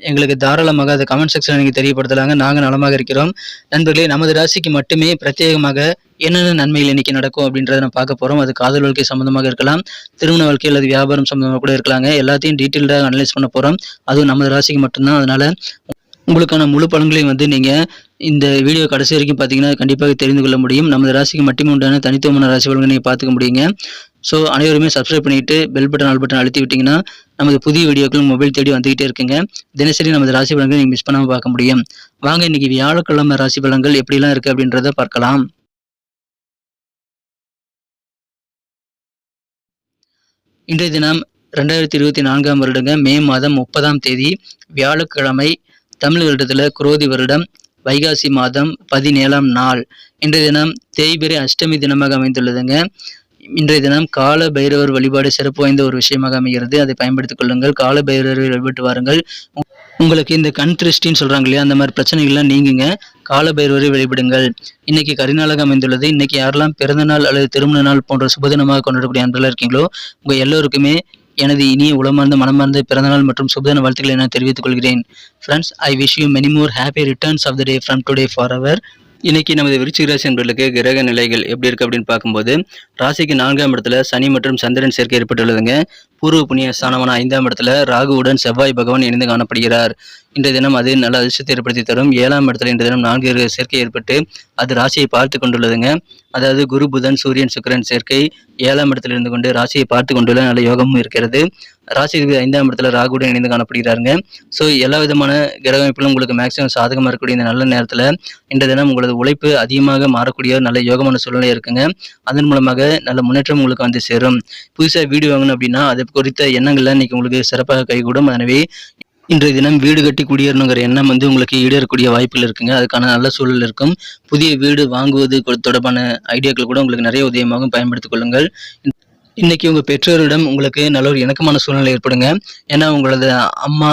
எங்களுக்கு தாராளமாக அதை கமெண்ட் செக்ஷனில் நீங்கள் தெரியப்படுத்தலாங்க. நாங்கள் நலமாக இருக்கிறோம். நண்பர்களே நமது ராசிக்கு மட்டுமே பிரத்யேகமாக என்னென்ன நன்மைகள் இன்னைக்கு நடக்கும் அப்படின்றத நான் பார்க்க போகிறோம் அது காதல் வாழ்க்கை சம்மந்தமாக இருக்கலாம் திருமண வாழ்க்கை அல்லது வியாபாரம் சம்மந்தமாக கூட இருக்கலாங்க. எல்லாத்தையும் டீட்டெயில்டாக அனலைஸ் பண்ண போகிறோம் அதுவும் நமது ராசிக்கு மட்டும்தான். அதனால் உங்களுக்கான முழு பலன்களையும் வந்து நீங்கள் இந்த வீடியோ கடைசி வரைக்கும் பார்த்தீங்கன்னா கண்டிப்பாக தெரிந்து கொள்ள முடியும். நமது ராசிக்கு மட்டுமே உண்டான தனித்துவமான ராசி பலன்களை நீங்கள் பார்த்துக்க முடியுங்க. ஸோ அனைவருமே சப்ஸ்கிரைப் பண்ணிட்டு பெல் பட்டன் ஆல் பட்டன் அழுத்தி விட்டிங்கன்னா நமது புதிய வீடியோக்கள் மொபைல் தேடி வந்துகிட்டே இருக்குங்க. தினசரி நமது ராசி பலன்களை நீங்கள் மிஸ் பண்ணாமல் பார்க்க முடியும். வாங்க இன்னைக்கு வியாழக்கிழமை ராசி பலன்கள் எப்படிலாம் இருக்குது அப்படின்றத பார்க்கலாம். இன்றைய தினம் ரெண்டாயிரத்தி இருபத்தி நான்காம் வருடங்க மே மாதம் முப்பதாம் தேதி வியாழக்கிழமை தமிழ் வருடத்தில் குரோதி வருடம் வைகாசி மாதம் பதினேழாம் நாள். இன்றைய தினம் தேய்பிரை அஷ்டமி தினமாக அமைந்துள்ளதுங்க. இன்றைய தினம் கால பைரவர் வழிபாடு சிறப்பு வாய்ந்த ஒரு விஷயமாக அமைகிறது. அதை பயன்படுத்திக் கொள்ளுங்கள். கால பைரவரை வழிபட்டு வாருங்கள். உ- உங்களுக்கு இந்த கண் திருஷ்டின்னு சொல்றாங்க இல்லையா? அந்த மாதிரி பிரச்சனைகள்லாம் நீங்குங்க. கால பைரவரை வழிபடுங்கள். இன்னைக்கு கரிநாளாக அமைந்துள்ளது. இன்னைக்கு யாரெல்லாம் பிறந்த நாள் அல்லது திருமண நாள் போன்ற சுபதினமாக கொண்டாடக்கூடிய அன்பர்களாக இருக்கீங்களோ உங்க எல்லோருக்குமே எனது இனிய உளமார்ந்த மனமார்ந்த பிறந்தநாள் மற்றும் சுபதின வாழ்த்துக்களை நான் தெரிவித்துக் கொள்கிறேன். Friends I wish you many more happy returns of the day from today for our இன்னைக்கு நமது விருச்சிக ராசி என்பர்களுக்கு கிரக நிலைகள் எப்படி இருக்கு அப்படின்னு பார்க்கும்போது ராசிக்கு நான்காம் இடத்துல சனி மற்றும் சந்திரன் சேர்க்கை ஏற்பட்டுள்ளதுங்க. பூர்வ புண்ணிய ஸ்தானமான ஐந்தாம் இடத்துல ராகுவுடன் செவ்வாய் பகவான் இணைந்து காணப்படுகிறார். இன்றைய தினம் அது நல்ல அதிர்ஷ்டத்தை ஏற்படுத்தி தரும். ஏழாம் இடத்துல இன்றைய தினம் நான்கு கிரக சேர்க்கை ஏற்பட்டு அது ராசியை பார்த்து கொண்டுள்ளதுங்க. அதாவது குரு புதன் சூரியன் சுக்கிரன் சேர்க்கை ஏழாம் இடத்துல இருந்து கொண்டு ராசியை பார்த்து கொண்டுள்ள நல்ல யோகமும் இருக்கிறது. ராசி ஐந்தாம் இடத்துல ராகுடன் இணைந்து காணப்படுகிறாருங்க. ஸோ எல்லா விதமான கிரக அமைப்பிலும் உங்களுக்கு மேக்ஸிமம் சாதகமாக இருக்கக்கூடிய இந்த நல்ல நேரத்தில் இன்றைய தினம் உங்களது உழைப்பு அதிகமாக மாறக்கூடிய ஒரு நல்ல யோகமான சூழ்நிலை இருக்குங்க. அதன் மூலமாக நல்ல முன்னேற்றம் உங்களுக்கு வந்து சேரும். புதுசாக வீடு வாங்கணும் அப்படின்னா அது குறித்த எண்ணங்கள்லாம் இன்னைக்கு உங்களுக்கு சிறப்பாக கைகூடும். எனவே இன்றைய தினம் வீடு கட்டி குடியேறணுங்கிற எண்ணம் வந்து உங்களுக்கு ஈடேறக்கூடிய வாய்ப்புகள் இருக்குங்க. அதுக்கான நல்ல சூழல் இருக்கும். புதிய வீடு வாங்குவது தொடர்பான ஐடியாக்கள் கூட உங்களுக்கு நிறைய உதயமாகும். பயன்படுத்திக் கொள்ளுங்கள். இன்னைக்கு உங்க பெற்றோரிடம் உங்களுக்கு நல்ல ஒரு இணக்கமான சூழ்நிலை ஏற்படுங்க. ஏன்னா உங்களது அம்மா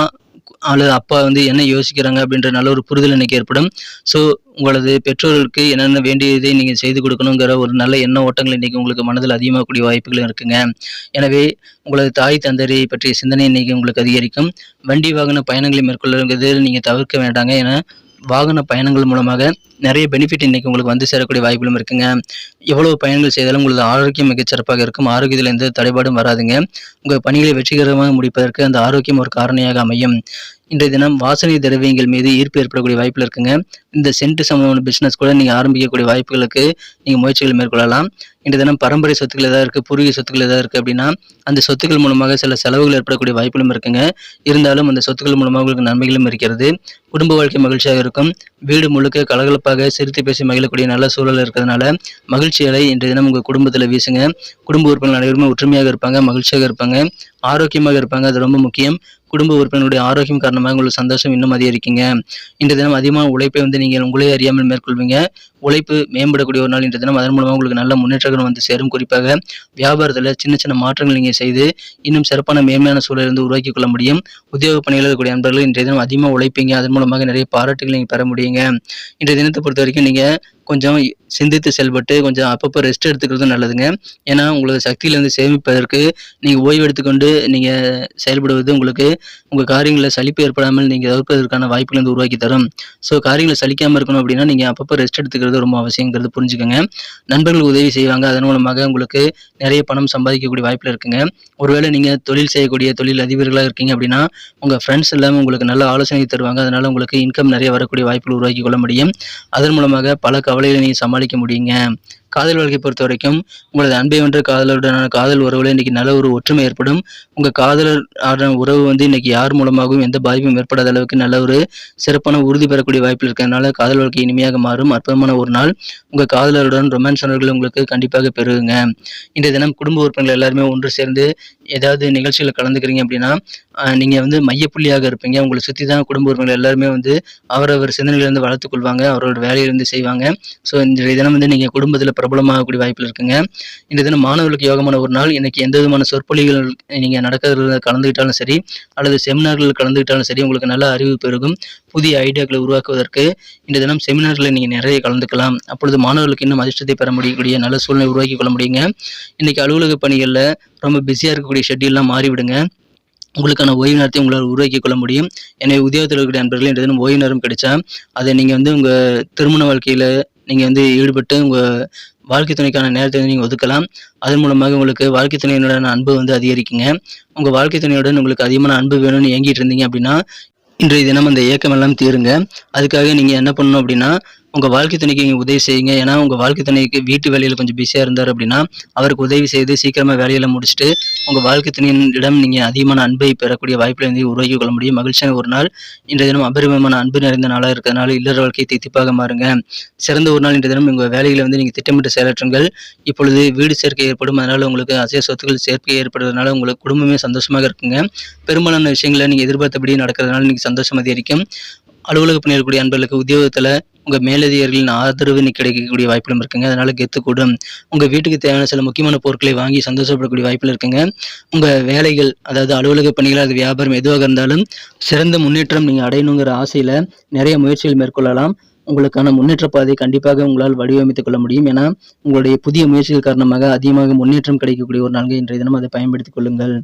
அல்லது அப்பா வந்து என்ன யோசிக்கிறாங்க அப்படின்ற நல்ல ஒரு புரிதல் இன்னைக்கு ஏற்படும். ஸோ உங்களது பெற்றோர்களுக்கு என்னென்ன வேண்டியதை நீங்கள் செய்து கொடுக்கணுங்கிற ஒரு நல்ல எண்ண ஓட்டங்கள் இன்றைக்கி உங்களுக்கு மனதில் அதிகமாகக்கூடிய வாய்ப்புகளும் இருக்குங்க. எனவே உங்களது தாய் தந்தரை பற்றிய சிந்தனை இன்றைக்கி உங்களுக்கு அதிகரிக்கும். வண்டி வாகன பயணங்களை மேற்கொள்ளுங்கிறது நீங்கள் தவிர்க்க வேண்டாங்க. ஏன்னா வாகன பயணங்கள் மூலமாக நிறைய பெனிஃபிட் இன்றைக்கி உங்களுக்கு வந்து சேரக்கூடிய வாய்ப்புகளும் இருக்குங்க. எவ்வளோ பயணங்கள் செய்தாலும் உங்களது ஆரோக்கியம் மிகச்சிறப்பாக இருக்கும். ஆரோக்கியத்தில் எந்த தடைபாடும் வராதுங்க. உங்கள் பணிகளை வெற்றிகரமாக முடிப்பதற்கு அந்த ஆரோக்கியம் ஒரு காரணியாக அமையும். இன்றைய தினம் வாசனை திரவியங்கள் மீது ஈர்ப்பு ஏற்படக்கூடிய வாய்ப்புகள் இருக்குங்க. இந்த சென்ட் சம்பந்தமான பிஸ்னஸ் கூட நீங்கள் ஆரம்பிக்கக்கூடிய வாய்ப்புகளுக்கு நீங்கள் முயற்சிகள் மேற்கொள்ளலாம். இன்று தினம் பரம்பரை சொத்துக்கள் ஏதாவது இருக்குது பூர்வீக சொத்துக்கள் ஏதாவது இருக்குது அப்படின்னா அந்த சொத்துக்கள் மூலமாக சில செலவுகள் ஏற்படக்கூடிய வாய்ப்புகளும் இருக்குங்க. இருந்தாலும் அந்த சொத்துக்கள் மூலமாக உங்களுக்கு நன்மைகளும் இருக்கிறது. குடும்ப வாழ்க்கை மகிழ்ச்சியாக இருக்கும். வீடு முழுக்க கலகலப்பாக சிரித்து பேசி மகிழக்கூடிய நல்ல சூழல் இருக்கிறதுனால மகிழ்ச்சிகளை இன்றைய தினம் உங்கள் குடும்பத்தில் வீசுங்க. குடும்ப உறுப்பினர் அனைவருமே ஒற்றுமையாக இருப்பாங்க மகிழ்ச்சியாக இருப்பாங்க ஆரோக்கியமாக இருப்பாங்க. அது ரொம்ப முக்கியம். குடும்ப உறுப்பினருடைய ஆரோக்கியம் காரணமாக உங்களுக்கு சந்தோஷம் இன்னும் அதிகரிக்குங்க. இன்றைய தினம் அதிகமான உழைப்பை வந்து நீங்கள் உங்களே அறியாமல் மேற்கொள்வீங்க. உழைப்பு மேம்படக்கூடிய ஒரு நாள் இன்றைய தினம். அதன் மூலமாக உங்களுக்கு நல்ல முன்னேற்றங்கள் வந்து சேரும். குறிப்பாக வியாபாரத்தில் சின்ன சின்ன மாற்றங்கள் நீங்கள் செய்து இன்னும் சிறப்பான மேன்மையான சூழலில் வந்து உருவாக்கி கொள்ள முடியும். உத்தியோக பணிகளில் இருக்கக்கூடிய நண்பர்கள் இன்றைய தினம் அதிகமாக உழைப்பீங்க. அதன் மூலமாக நிறைய பாராட்டுகள் நீங்கள் பெற முடியுங்க. இன்றைய தினத்தை பொறுத்த வரைக்கும் நீங்கள் கொஞ்சம் சிந்தித்து செயல்பட்டு கொஞ்சம் அப்பப்போ ரெஸ்ட் எடுத்துக்கிறது நல்லதுங்க. ஏன்னா உங்களது சக்தியிலிருந்து சேமிப்பதற்கு நீங்கள் ஓய்வு எடுத்துக்கொண்டு நீங்கள் செயல்படுவது உங்களுக்கு உங்கள் காரியங்களில் சலிப்பு ஏற்படாமல் நீங்கள் தவிர்ப்பதற்கான வாய்ப்புகள் வந்து உருவாக்கி தரும். ஸோ காரியங்களை சலிக்காமல் இருக்கணும் அப்படின்னா நீங்கள் அப்பப்போ ரெஸ்ட் எடுத்துக்கிறது ரொம்ப அவசியங்கிறது புரிஞ்சுக்கோங்க. நண்பர்கள் உதவி செய்வாங்க. அதன் மூலமாக உங்களுக்கு நிறைய பணம் சம்பாதிக்கக்கூடிய வாய்ப்பில் இருக்குங்க. ஒருவேளை நீங்கள் தொழில் செய்யக்கூடிய தொழில் அதிபர்களாக இருக்கீங்க அப்படின்னா உங்கள் ஃப்ரெண்ட்ஸ் எல்லாமே உங்களுக்கு நல்ல ஆலோசனை தருவாங்க. அதனால் உங்களுக்கு இன்கம் நிறைய வரக்கூடிய வாய்ப்புகள் உருவாக்கி கொள்ள முடியும். அதன் மூலமாக பல கவலைகளை நீங்கள் சமாளிக்க முடியுங்க. காதல் வாழ்க்கை பொறுத்த வரைக்கும் உங்களது அன்பை வென்ற காதலருடனான காதல் உறவுல இன்னைக்கு நல்ல ஒரு ஒற்றுமை ஏற்படும். உங்க காதலர் ஆன உறவு வந்து இன்னைக்கு யார் மூலமாகவும் எந்த பாதிப்பும் ஏற்படாத அளவுக்கு நல்ல ஒரு சிறப்பான உறுதி பெறக்கூடிய வாய்ப்பு இருக்கிறதுனால காதல் வாழ்க்கை இனிமையாக மாறும். அற்புதமான ஒரு நாள். உங்க காதலருடன் ரொமான்ஸ் உணர்வுகள் உங்களுக்கு கண்டிப்பாக பெருகுங்க. இன்றைய தினம் குடும்ப உறுப்பினர்கள் எல்லாருமே ஒன்று சேர்ந்து ஏதாவது நிகழ்ச்சியில் கலந்துக்கிறீங்க அப்படின்னா நீங்க வந்து மையப்புள்ளியாக இருப்பீங்க. உங்களை சுற்றி தான் குடும்ப உறுப்பினர்கள் எல்லாருமே வந்து அவரவர் சிந்தனையிலிருந்து வளர்த்துக் கொள்வாங்க. அவரோட வேலையிலிருந்து செய்வாங்க. ஸோ இந்த தினம் வந்து நீங்க குடும்பத்தில் பிரபலமாகக்கூடிய வாய்ப்பில் இருக்குங்க. இந்த தினம் மாணவர்களுக்கு யோகமான ஒரு நாள். இன்னைக்கு எந்த விதமான சொற்பொழிகள் நீங்கள் நடக்கிறதுல கலந்துக்கிட்டாலும் சரி அல்லது செமினார்கள் கலந்துக்கிட்டாலும் சரி உங்களுக்கு நல்ல அறிவு பெருகும். புதிய ஐடியாக்களை உருவாக்குவதற்கு இந்த தினம் செமினார்களில் நீங்கள் நிறைய கலந்துக்கலாம். அப்பொழுது மாணவர்களுக்கு இன்னும் அதிர்ஷ்டத்தை பெற முடியக்கூடிய நல்ல சூழ்நிலை உருவாக்கி கொள்ள முடியுங்க. இன்னைக்கு அலுவலக பணிகளில் ரொம்ப பிஸியாக இருக்கக்கூடிய ஷெட்யூல்லாம் மாறிவிடுங்க. உங்களுக்கான ஓய்வு நேரத்தை உங்களால் உருவாக்கி கொள்ள முடியும். எனவே உத்தியோகத்தில் இருக்கக்கூடிய நண்பர்கள் இந்த தினம் ஓய்வு நேரம் கிடைச்சா அதை நீங்கள் வந்து உங்கள் திருமண வாழ்க்கையில் நீங்கள் வந்து ஈடுபட்டு உங்கள் வாழ்க்கை துணைக்கான நேரத்தை வந்து நீங்கள் ஒதுக்கலாம். அதன் மூலமாக உங்களுக்கு வாழ்க்கை துணையினுடன் அன்பு வந்து அதிகரிக்குங்க. உங்கள் வாழ்க்கை துணையுடன் உங்களுக்கு அதிகமான அன்பு வேணும்னு ஏங்கிட்டு இருந்தீங்க அப்படின்னா இன்றைய தினம் அந்த ஏக்கமெல்லாம் தீருங்க. அதுக்காக நீங்கள் என்ன பண்ணணும் அப்படின்னா உங்கள் வாழ்க்கை துணைக்கு நீங்கள் உதவி செய்யுங்க. ஏன்னா உங்கள் வாழ்க்கை துணைக்கு வீட்டு வேலையில் கொஞ்சம் பிஸியாக இருந்தார் அப்படின்னா அவருக்கு உதவி செய்து சீக்கிரமாக வேலையெல்லாம் முடிச்சுட்டு உங்கள் வாழ்க்கை துணையினிடம் நீங்கள் அதிகமான அன்பை பெறக்கூடிய வாய்ப்பில் வந்து உருவாக்கி கொள்ள முடியும். மகிழ்ச்சியான ஒரு நாள். இன்றைய தினம் அபரிமமான அன்பு நிறைந்த நாளாக இருக்கிறதுனால இல்லற வாழ்க்கையை தித்திப்பாக மாறுங்க. சிறந்த ஒரு நாள் இன்றைய தினம் உங்கள் வேலையில் வந்து நீங்கள் திட்டமிட்டு செயலாற்றுங்கள். இப்பொழுது வீடு சேர்க்கை ஏற்படும். அதனால் உங்களுக்கு அசைய சொத்துக்கள் சேர்க்கை ஏற்படுறதுனால உங்களுக்கு குடும்பமே சந்தோஷமாக இருக்குங்க. பெரும்பாலான விஷயங்களை நீங்கள் எதிர்பார்த்தபடி நடக்கிறதுனால நீங்கள் சந்தோஷம் அதிகரிக்கும். அலுவலக பணியில் இருக்கக்கூடிய அன்பர்களுக்கு உத்தியோகத்தில் உங்கள் மேலதிகாரிகளின் ஆதரவு நீ கிடைக்கக்கூடிய வாய்ப்புகளும் இருக்குங்க. அதனால கெத்து கூடும். உங்கள் வீட்டுக்கு தேவையான சில முக்கியமான பொருட்களை வாங்கி சந்தோஷப்படக்கூடிய வாய்ப்பில் இருக்குங்க. உங்கள் வேலைகள் அதாவது அலுவலக பணிகள் அது வியாபாரம் எதுவாக இருந்தாலும் சிறந்த முன்னேற்றம் நீங்கள் அடையணுங்கிற ஆசையில் நிறைய முயற்சிகள் மேற்கொள்ளலாம். உங்களுக்கான முன்னேற்ற பாதையை கண்டிப்பாக உங்களால் வடிவமைத்துக் கொள்ள முடியும். ஏன்னா உங்களுடைய புதிய முயற்சிகள் காரணமாக அதிகமாக முன்னேற்றம் கிடைக்கக்கூடிய ஒரு நாள்கள் இன்றைய தினம். அதை பயன்படுத்திக் கொள்ளுங்கள்.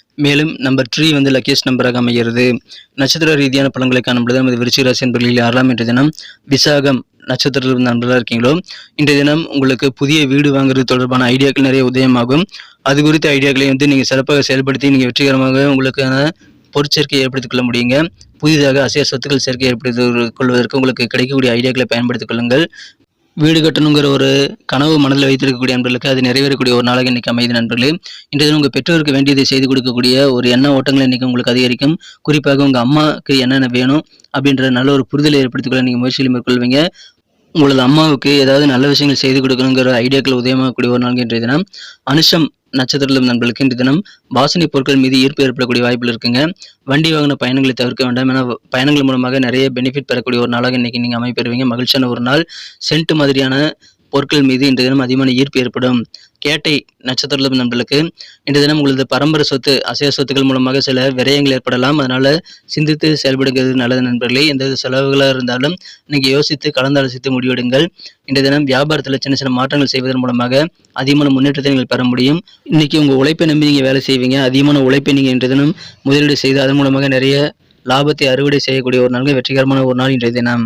மேலும் நம்பர் த்ரீ வந்து லக்கேஜ் நம்பராக அமைகிறது. நட்சத்திர ரீதியான பலன்களை காணும்பொழுது நமது விருச்சிக ராசி என்பர்களில் யாரெல்லாம் இன்றைய தினம் விசாகம் நட்சத்திரத்தில் நண்பர்களாக இருக்கீங்களோ இன்றைய தினம் உங்களுக்கு புதிய வீடு வாங்குறது தொடர்பான ஐடியாக்கள் நிறைய உதயமாகும். அது குறித்த ஐடியாக்களை வந்து நீங்கள் சிறப்பாக செயல்படுத்தி நீங்கள் வெற்றிகரமாக உங்களுக்கான பொருட்சேர்க்கை ஏற்படுத்திக் கொள்ள முடியுங்க. புதிதாக அசைய சொத்துக்கள் சேர்க்கை ஏற்படுத்தி கொள்வதற்கு உங்களுக்கு கிடைக்கக்கூடிய ஐடியாக்களை பயன்படுத்திக் கொள்ளுங்கள். வீடு கட்டணுங்கிற ஒரு கனவு மனதில் வைத்திருக்கக்கூடிய நண்பர்களுக்கு அது நிறைவேறக்கூடிய ஒரு நாளாக இன்றைக்கி அமைதி நண்பர்களே. இன்றைய தினம் உங்கள் பெற்றோருக்கு வேண்டியதை செய்து கொடுக்கக்கூடிய ஒரு எண்ண ஓட்டங்கள் இன்றைக்கி உங்களுக்கு அதிகரிக்கும். குறிப்பாக உங்கள் அம்மாவுக்கு என்னென்ன வேணும் அப்படின்ற நல்ல ஒரு புரிதலை ஏற்படுத்திக்கொள்ள நீங்கள் முயற்சியில் மேற்கொள்வீங்க. உங்களது அம்மாவுக்கு ஏதாவது நல்ல விஷயங்கள் செய்து கொடுக்கணுங்கிற ஐடியாக்கள் உதயமாகக்கூடிய ஒரு நாள் இன்றைய தினம். அனுஷம் நட்சத்திரம் நண்பர்களுக்கு இன்று தினம் வாசனை பொருட்கள் மீது ஈர்ப்பு ஏற்படக்கூடிய வாய்ப்புகள் இருக்குங்க. வண்டி வாகன பயணங்களை தவிர்க்க வேண்டாம். ஏன்னா பயணங்கள் மூலமாக நிறைய பெனிஃபிட் பெறக்கூடிய ஒரு நாளாக இன்னைக்கு நீங்கள் அமைப்பெறுவீங்க. மகிழ்ச்சியான ஒரு நாள். சென்ட் மாதிரியான பொருட்கள் மீது இன்றைய தினம் அதிகமான ஈர்ப்பு ஏற்படும். கேட்டை நட்சத்திரம் நண்பர்களுக்கு இன்றைய தினம் உங்களது பரம்பரை சொத்து அசைய சொத்துக்கள் மூலமாக சில விரயங்கள் ஏற்படலாம். அதனால சிந்தித்து செயல்படுகிறது நல்லது நண்பர்களே. எந்த செலவுகளாக இருந்தாலும் நீங்க யோசித்து கலந்தாலோசித்து முடிவெடுங்கள். இன்றைய தினம் வியாபாரத்தில் சின்ன சின்ன மாற்றங்கள் செய்வதன் மூலமாக அதிகமான முன்னேற்றத்தை நீங்கள் பெற முடியும். இன்னைக்கு உங்க உழைப்பை நம்பி நீங்க வேலை செய்வீங்க. அதிகமான உழைப்பை நீங்கள் இன்றைய தினம் முதலீடு செய்து அதன் மூலமாக நிறைய லாபத்தை அறுவடை செய்யக்கூடிய ஒரு நாள் வெற்றிகரமான ஒரு நாள் இன்றைய தினம்.